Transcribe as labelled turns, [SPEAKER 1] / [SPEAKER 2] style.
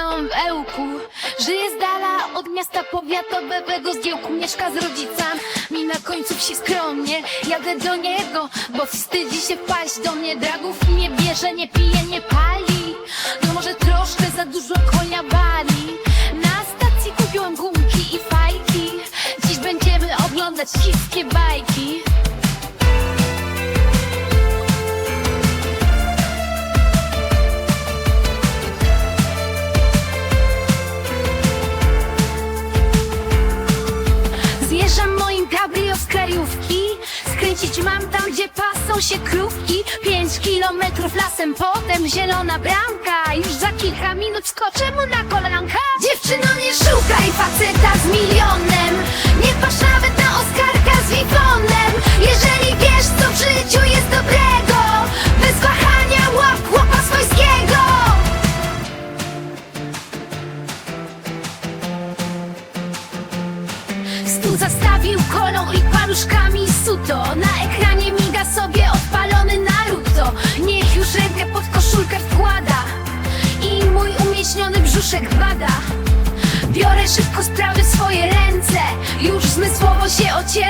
[SPEAKER 1] poznałam Ełku. Żyję z dala od miasta powiatowego. Zgiełku Mieszka z rodzicami. Na końcu wsi skromnie. Jadę do niego, bo wstydzi się paść do mnie. Dragów nie bierze, nie pije, nie pali. No może troszkę za dużo konia bali Na stacji kupiłam gumki i fajki. Dziś będziemy oglądać chińskie bajki Skręcić mam tam, gdzie pasą się krówki. Pięć kilometrów lasem, potem zielona bramka. Już za kilka minut skoczę mu na kolanka. Dziewczyno nie szukaj faceta z milionem. Nie patrz nawet na Oskarka z Wifonem Jeżeli wiesz, co w życiu jest dobrego Bez wahania łap chłopa swojskiego. Stół zastawił kolą i paluszkami brzuszek Biorę szybko sprawy w swoje ręce. Już zmysłowo się ocieram,